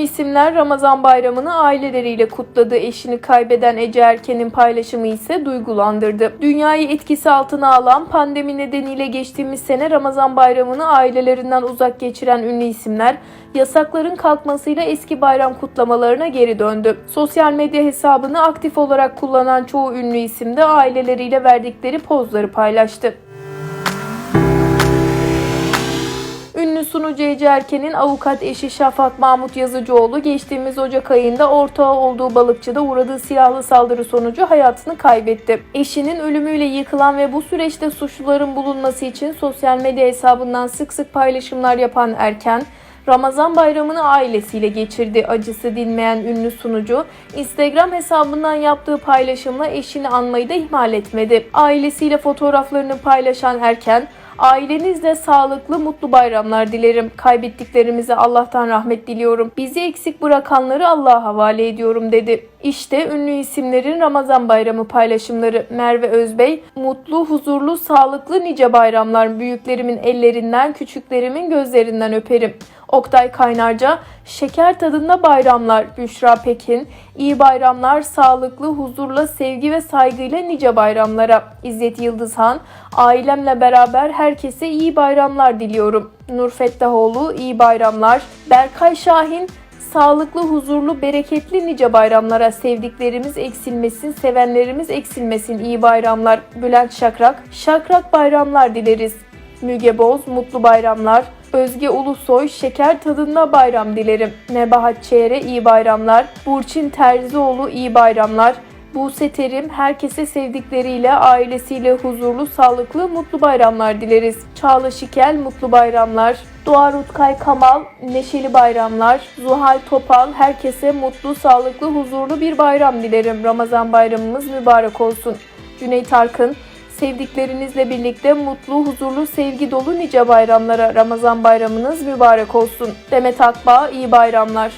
isimler Ramazan bayramını aileleriyle kutladı. Eşini kaybeden Ece Erken'in paylaşımı ise duygulandırdı. Dünyayı etkisi altına alan pandemi nedeniyle geçtiğimiz sene Ramazan bayramını ailelerinden uzak geçiren ünlü isimler yasakların kalkmasıyla eski bayram kutlamalarına geri döndü. Sosyal medya hesabını aktif olarak kullanan çoğu ünlü isim de aileleriyle verdikleri pozları paylaştı. Sunucu Ece Erken'in avukat eşi Şafak Mahmut Yazıcıoğlu geçtiğimiz Ocak ayında ortağı olduğu balıkçıda uğradığı silahlı saldırı sonucu hayatını kaybetti. Eşinin ölümüyle yıkılan ve bu süreçte suçluların bulunması için sosyal medya hesabından sık sık paylaşımlar yapan Erken, Ramazan bayramını ailesiyle geçirdi. Acısı dinmeyen ünlü sunucu, Instagram hesabından yaptığı paylaşımla eşini anmayı da ihmal etmedi. Ailesiyle fotoğraflarını paylaşan Erken, Ailenizle sağlıklı, mutlu bayramlar dilerim. Kaybettiklerimize Allah'tan rahmet diliyorum. Bizi eksik bırakanları Allah'a havale ediyorum dedi. İşte ünlü isimlerin Ramazan bayramı paylaşımları. Merve Özbey, mutlu, huzurlu, sağlıklı nice bayramlar. Büyüklerimin ellerinden, küçüklerimin gözlerinden öperim. Oktay Kaynarca, şeker tadında bayramlar. Büşra Pekin, iyi bayramlar, sağlıklı, huzurla, sevgi ve saygıyla nice bayramlara. İzzet Yıldızhan, ailemle beraber herkese iyi bayramlar diliyorum. Nur Fettahoğlu, iyi bayramlar. Berkay Şahin, Sağlıklı, huzurlu, bereketli nice bayramlara sevdiklerimiz eksilmesin, sevenlerimiz eksilmesin. İyi bayramlar. Bülent Şakrak, şakrak bayramlar dileriz. Müge Boz, mutlu bayramlar. Özge Ulusoy, şeker tadında bayram dilerim. Nebahat Çeyre, iyi bayramlar. Burçin Terzioğlu, iyi bayramlar. Buse Terim, herkese sevdikleriyle, ailesiyle huzurlu, sağlıklı, mutlu bayramlar dileriz. Çağla Şikel, mutlu bayramlar. Doğa Rutkay Kamal, neşeli bayramlar. Zuhal Topal, herkese mutlu, sağlıklı, huzurlu bir bayram dilerim. Ramazan bayramımız mübarek olsun. Cüneyt Arkın, sevdiklerinizle birlikte mutlu, huzurlu, sevgi dolu nice bayramlara Ramazan bayramınız mübarek olsun. Demet Akbağ, iyi bayramlar.